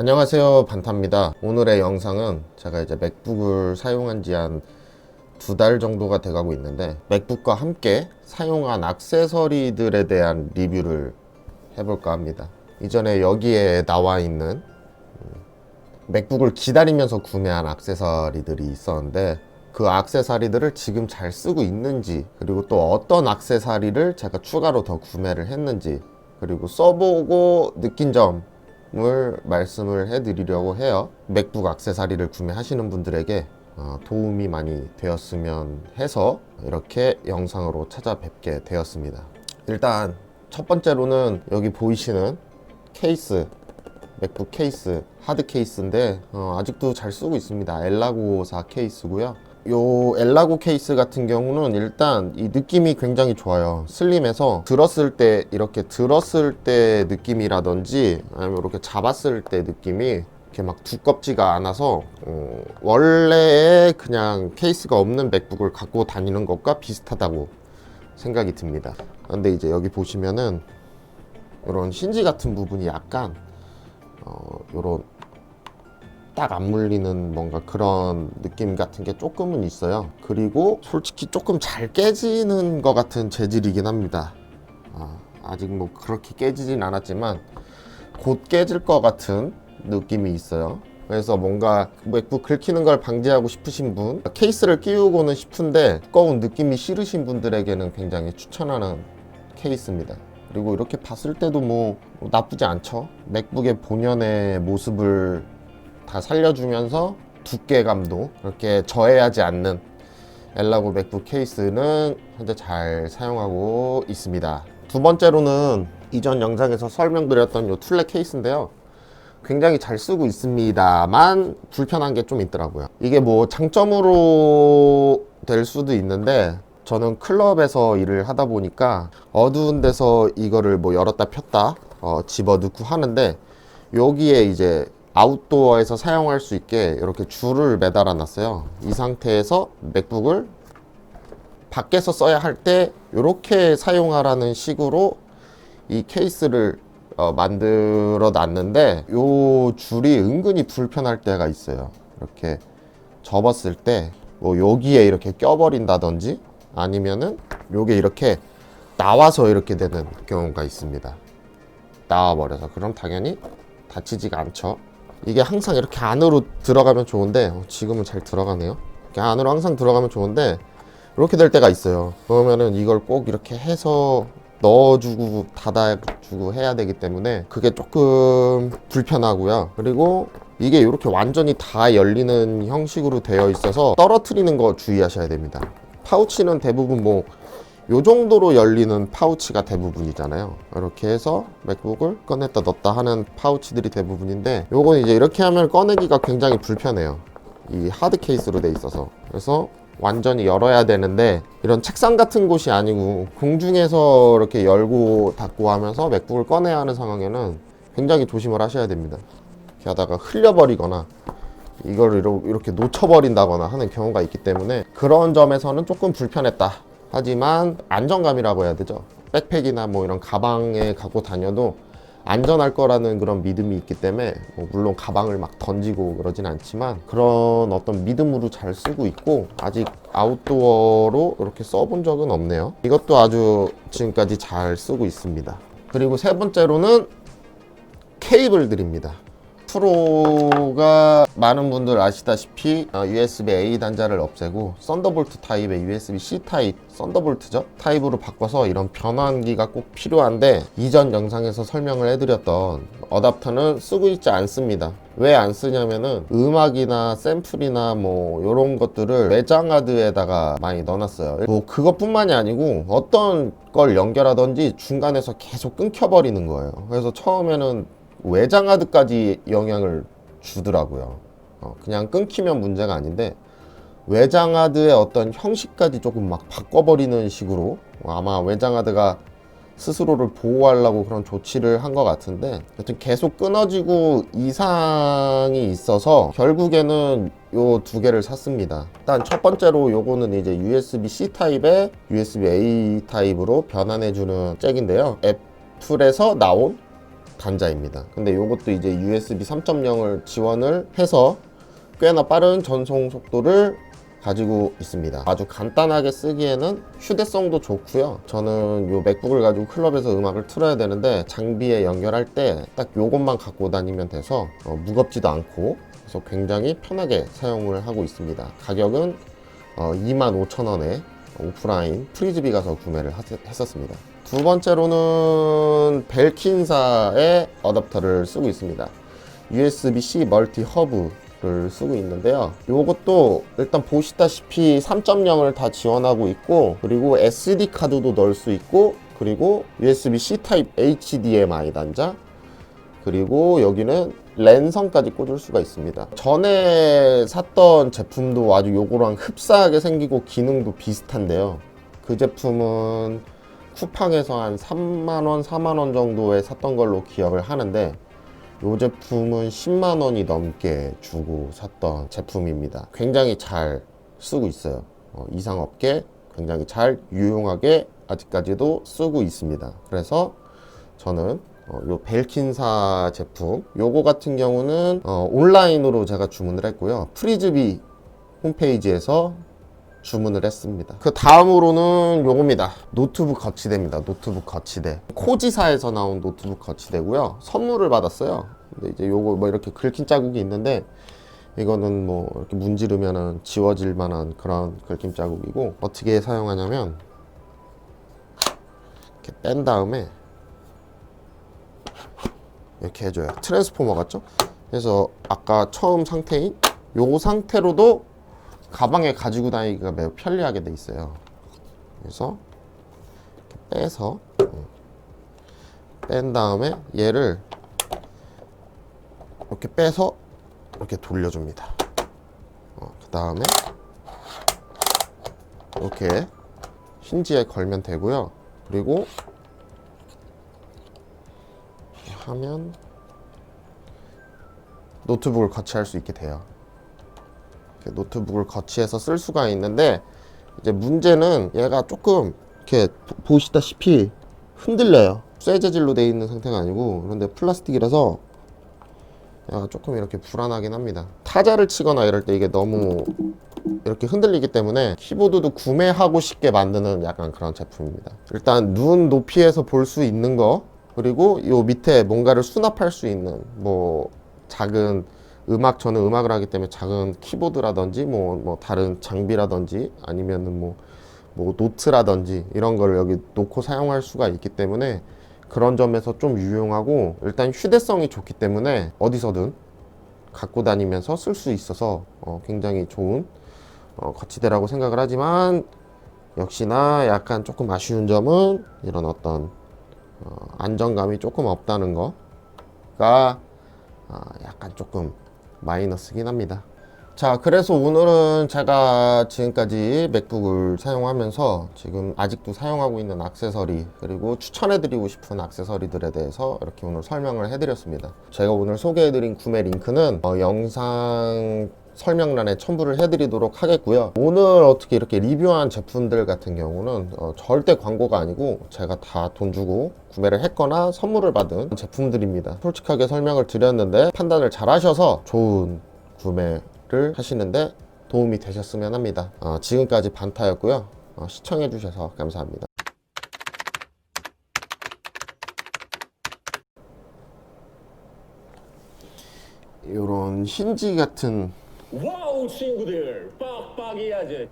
안녕하세요 반타입니다. 오늘의 영상은 제가 이제 맥북을 사용한 지 한 두 달 정도가 돼가고 있는데 맥북과 함께 사용한 액세서리들에 대한 리뷰를 해볼까 합니다. 이전에 여기에 나와 있는 음, 맥북을 기다리면서 구매한 액세서리들이 있었는데 그 액세서리들을 지금 잘 쓰고 있는지 그리고 또 어떤 액세서리를 제가 추가로 더 구매를 했는지 그리고 써보고 느낀 점 을 말씀을 해드리려고 해요. 맥북 액세서리를 구매하시는 분들에게 어, 도움이 많이 되었으면 해서 이렇게 영상으로 찾아뵙게 되었습니다. 일단 첫 번째로는 여기 보이시는 케이스 맥북 케이스 하드 케이스인데 어, 아직도 잘 쓰고 있습니다. 엘라고사 케이스고요. 요 엘라고 케이스 같은 경우는 일단 이 느낌이 굉장히 좋아요. 슬림해서 들었을 때 이렇게 들었을 때 느낌이라든지 아니면 이렇게 잡았을 때 느낌이 이렇게 막 두껍지가 않아서 어, 원래의 그냥 케이스가 없는 맥북을 갖고 다니는 것과 비슷하다고 생각이 듭니다. 근데 이제 여기 보시면은 이런 힌지 같은 부분이 약간 어, 요런 딱 안 물리는 뭔가 그런 느낌 같은 게 조금은 있어요. 그리고 솔직히 조금 잘 깨지는 것 같은 재질이긴 합니다. 아, 아직 뭐 그렇게 깨지진 않았지만 곧 깨질 것 같은 느낌이 있어요. 그래서 뭔가 맥북 긁히는 걸 방지하고 싶으신 분, 케이스를 끼우고는 싶은데 두꺼운 느낌이 싫으신 분들에게는 굉장히 추천하는 케이스입니다. 그리고 이렇게 봤을 때도 뭐 나쁘지 않죠. 맥북의 본연의 모습을 다 살려주면서 두께감도 그렇게 저해하지 않는 엘라고 맥북 케이스는 현재 잘 사용하고 있습니다. 두 번째로는 이전 영상에서 설명드렸던 이 툴렛 케이스인데요. 굉장히 잘 쓰고 있습니다만 불편한 게 좀 있더라고요. 이게 뭐 장점으로 될 수도 있는데 저는 클럽에서 일을 하다 보니까 어두운 데서 이거를 뭐 열었다 폈다 어, 집어 넣고 하는데 여기에 이제 아웃도어에서 사용할 수 있게 이렇게 줄을 매달아 놨어요. 이 상태에서 맥북을 밖에서 써야 할 때 이렇게 사용하라는 식으로 이 케이스를 어, 만들어 놨는데 요 줄이 은근히 불편할 때가 있어요. 이렇게 접었을 때 뭐 여기에 이렇게 껴버린다든지 아니면은 요게 이렇게 나와서 이렇게 되는 경우가 있습니다. 나와버려서 그럼 당연히 다치지가 않죠. 이게 항상 이렇게 안으로 들어가면 좋은데 어, 지금은 잘 들어가네요. 이렇게 안으로 항상 들어가면 좋은데 이렇게 될 때가 있어요. 그러면은 이걸 꼭 이렇게 해서 넣어주고 닫아주고 해야 되기 때문에 그게 조금 불편하고요. 그리고 이게 이렇게 완전히 다 열리는 형식으로 되어 있어서 떨어뜨리는 거 주의하셔야 됩니다. 파우치는 대부분 뭐 요 정도로 열리는 파우치가 대부분이잖아요. 이렇게 해서 맥북을 꺼냈다 넣었다 하는 파우치들이 대부분인데 요건 이제 이렇게 하면 꺼내기가 굉장히 불편해요. 이 하드 케이스로 돼 있어서. 그래서 완전히 열어야 되는데 이런 책상 같은 곳이 아니고 공중에서 이렇게 열고 닫고 하면서 맥북을 꺼내야 하는 상황에는 굉장히 조심을 하셔야 됩니다. 이렇게 하다가 흘려버리거나 이걸 이렇게 놓쳐버린다거나 하는 경우가 있기 때문에 그런 점에서는 조금 불편했다. 하지만 안정감이라고 해야 되죠. 백팩이나 뭐 이런 가방에 갖고 다녀도 안전할 거라는 그런 믿음이 있기 때문에 뭐 물론 가방을 막 던지고 그러진 않지만 그런 어떤 믿음으로 잘 쓰고 있고 아직 아웃도어로 이렇게 써본 적은 없네요. 이것도 아주 지금까지 잘 쓰고 있습니다. 그리고 세 번째로는 케이블들입니다. 프로가 많은 분들 아시다시피 어, USB-A 단자를 없애고 썬더볼트 타입의 USB-C 타입 썬더볼트죠? 타입으로 바꿔서 이런 변환기가 꼭 필요한데 이전 영상에서 설명을 해드렸던 어답터는 쓰고 있지 않습니다. 왜 안 쓰냐면은 음악이나 샘플이나 뭐 이런 것들을 외장 하드에다가 많이 넣어놨어요. 뭐 그것뿐만이 아니고 어떤 걸 연결하던지 중간에서 계속 끊겨버리는 거예요. 그래서 처음에는 외장 하드까지 영향을 주더라고요. 어, 그냥 끊기면 문제가 아닌데 외장 하드의 어떤 형식까지 조금 막 바꿔버리는 식으로 어, 아마 외장 하드가 스스로를 보호하려고 그런 조치를 한 것 같은데 여튼 계속 끊어지고 이상이 있어서 결국에는 요 두 개를 샀습니다. 일단 첫 번째로 요거는 이제 USB-C 타입의 USB-A 타입으로 변환해주는 잭인데요. 애플에서 나온 단자입니다. 근데 이것도 이제 USB 3.0을 지원을 해서 꽤나 빠른 전송 속도를 가지고 있습니다. 아주 간단하게 쓰기에는 휴대성도 좋고요. 저는 요 맥북을 가지고 클럽에서 음악을 틀어야 되는데 장비에 연결할 때딱 요것만 갖고 다니면 돼서 어, 무겁지도 않고 그래서 굉장히 편하게 사용을 하고 있습니다. 가격은 어, 25,000원에 오프라인 프리즈비 가서 구매를 하- 했었습니다. 두 번째로는 벨킨사의 어댑터를 쓰고 있습니다. USB-C 멀티 허브를 쓰고 있는데요. 이것도 일단 보시다시피 3.0을 다 지원하고 있고 그리고 SD 카드도 넣을 수 있고 그리고 USB-C 타입 HDMI 단자 그리고 여기는 랜선까지 꽂을 수가 있습니다. 전에 샀던 제품도 아주 요거랑 흡사하게 생기고 기능도 비슷한데요. 그 제품은 쿠팡에서 한 3만원, 4만원 정도에 샀던 걸로 기억을 하는데 이 제품은 10만 원이 넘게 주고 샀던 제품입니다. 굉장히 잘 쓰고 있어요. 어, 이상업계 굉장히 잘 유용하게 아직까지도 쓰고 있습니다. 그래서 저는 어, 요 벨킨사 제품 요거 같은 경우는 어, 온라인으로 제가 주문을 했고요. 프리즈비 홈페이지에서 주문을 했습니다. 그 다음으로는 요겁니다. 노트북 거치대입니다. 노트북 거치대. 코지사에서 나온 노트북 거치대고요. 선물을 받았어요. 근데 이제 요거 뭐 이렇게 긁힌 자국이 있는데 이거는 뭐 이렇게 문지르면은 지워질 만한 그런 긁힘 자국이고 어떻게 사용하냐면 이렇게 뺀 다음에 이렇게 해줘요. 트랜스포머 같죠? 그래서 아까 처음 상태인 요 상태로도 가방에 가지고 다니기가 매우 편리하게 돼 있어요. 그래서 이렇게 빼서 음, 뺀 다음에 얘를 이렇게 빼서 이렇게 돌려줍니다. 어, 그 다음에 이렇게 힌지에 걸면 되고요. 그리고 하면 노트북을 거치할 수 있게 돼요. 노트북을 거치해서 쓸 수가 있는데 이제 문제는 얘가 조금 이렇게 보- 보시다시피 흔들려요. 쇠 재질로 되어 있는 상태가 아니고 그런데 플라스틱이라서 얘가 조금 이렇게 불안하긴 합니다. 타자를 치거나 이럴 때 이게 너무 이렇게 흔들리기 때문에 키보드도 구매하고 싶게 만드는 약간 그런 제품입니다. 일단 눈 높이에서 볼 수 있는 거 그리고 요 밑에 뭔가를 수납할 수 있는 뭐 작은 음악 저는 음악을 하기 때문에 작은 키보드라든지 뭐, 뭐 다른 장비라든지 아니면은 뭐, 뭐 노트라든지 이런 거를 여기 놓고 사용할 수가 있기 때문에 그런 점에서 좀 유용하고 일단 휴대성이 좋기 때문에 어디서든 갖고 다니면서 쓸 수 있어서 어, 굉장히 좋은 어, 거치대라고 생각을 하지만 역시나 약간 조금 아쉬운 점은 이런 어떤 어, 안정감이 조금 없다는 거가 아, 약간 조금 마이너스긴 합니다. 자, 그래서 오늘은 제가 지금까지 맥북을 사용하면서 지금 아직도 사용하고 있는 액세서리 그리고 추천해드리고 싶은 액세서리들에 대해서 이렇게 오늘 설명을 해드렸습니다. 제가 오늘 소개해드린 구매 링크는 어, 영상 설명란에 첨부를 해드리도록 하겠고요. 오늘 어떻게 이렇게 리뷰한 제품들 같은 경우는 어, 절대 광고가 아니고 제가 다 돈 주고 구매를 했거나 선물을 받은 제품들입니다. 솔직하게 설명을 드렸는데 판단을 잘 하셔서 좋은 구매를 하시는데 도움이 되셨으면 합니다. 어, 지금까지 반타였고요. 어, 시청해주셔서 감사합니다. 이런 힌지 같은 와우 친구들. 빡빡이 야지